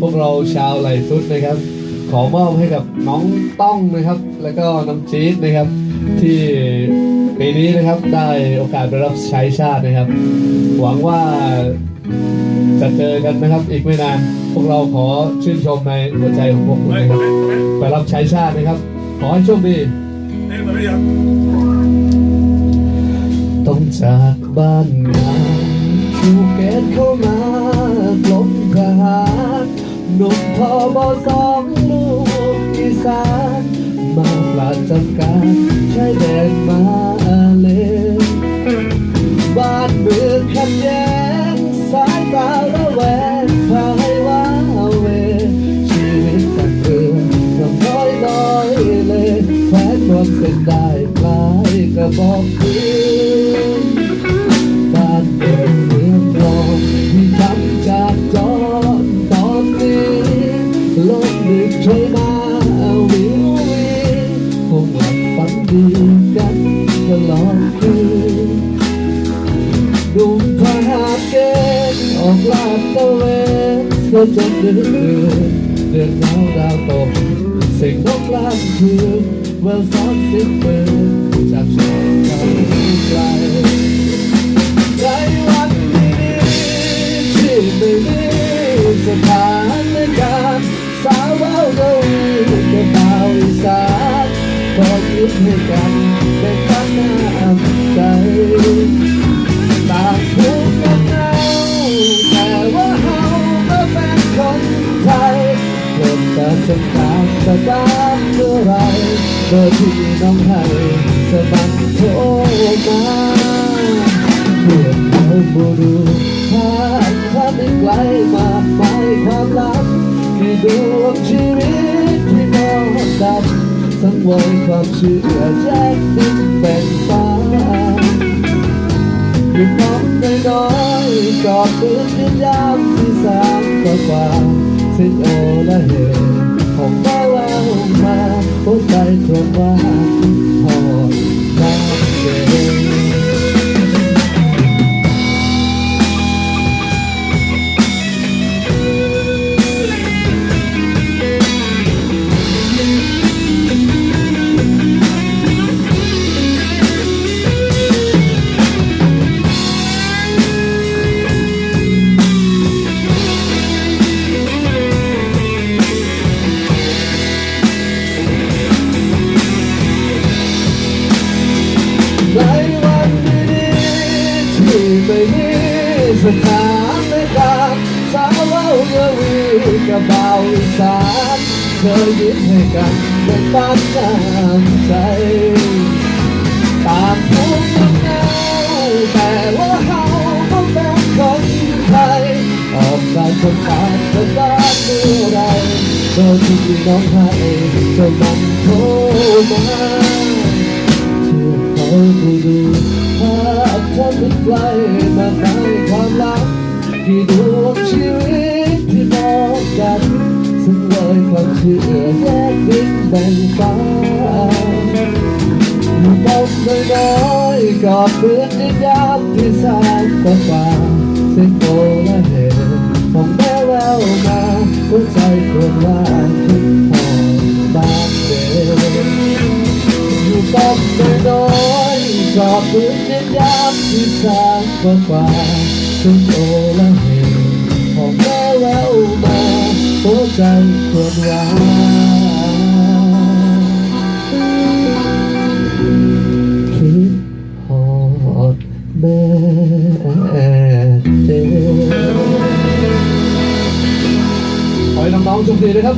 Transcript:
พวกเราชาวไหลซุดนะครับ ขอมอบให้กับน้องต้องนะครับ แล้วก็น้องจี๊ดนะครับ ที่ปีนี้นะครับได้โอกาสไปรับใช้ชาตินะครับ หวังว่าจะเจอกันนะครับ อีกไม่นาน พวกเราขอชื่นชมในหัวใจของพวกคุณนะครับไปรับใช้ชาตินะครับ ขอให้โชคดีต้องจากบ้านนาชูเกตเข้ามา บสองลูกอีสานมาปราจำการชายแดนมาเลบ้านเมืองขัดแย้งสายตาระแวงพายว้าเว ชีวิตตัดเรือน้ำน้อยน้อยเลยแขวนความเส้นได้ปลายกระบอกปืน ฝันดีกันตลอดคืนดุมทหาเกณฑ์ออกลาดตะเวนเพื่อจนเดือนเดือนเดือนหนาวดาวตกเสียงนกลางคืนเมื่อสอนสิ้นปืนจากชาวไกลไกลในวันนี้ที่ไม่มีสถาน ริ่มแต่สงครามสตาร์เมื่อไรโดยที่น้องให้จะมันโทรมาเพื่อนเราบูดูหากถ้าไม่ไกลมากมายความลับที่ดวงชีวิตที่มองดำสังเวยความเชื่อแยกดินแบ่งฟ้าลูกน้องน้อยๆกอดปืนยินยามที่สามกว่า สิ้นโอละเหตุของแม่แววมาหัวใจครวญว่าพอ สถานการณ์สาวเล่าเยาวีกับบ่าวสานเคยยิ้มให้กันเป็นบ้านน้ำใจตางภูมิลำเนาแต่ว่าเฮาก็เป็นคนไทยออกจากคนตางสถานเมื่อไรโดยที่น้องให้จะมันโทรมาเชื่อเขาดูดูภาพเธอเป็นไกลมาในความลับ ที่ดวงชีวิตที่มองกันซึ่งเลยความเชื่อแยกดินแบ่งฟ้าต้องน้อยๆกอดเพื่อนในยามที่สายกว่าฟ้าเส้นโตและเหตุของแม่แววมาหัวใจควรว่าทุกพอบานเดิมอยู่ต้องน้อยๆกอดปืนเน้นย้ำที่สามกว่ากว่าซึ่ง ใจควดรว่าคิดหอดแม่เจขอให้น้องๆโชคดีนะครับ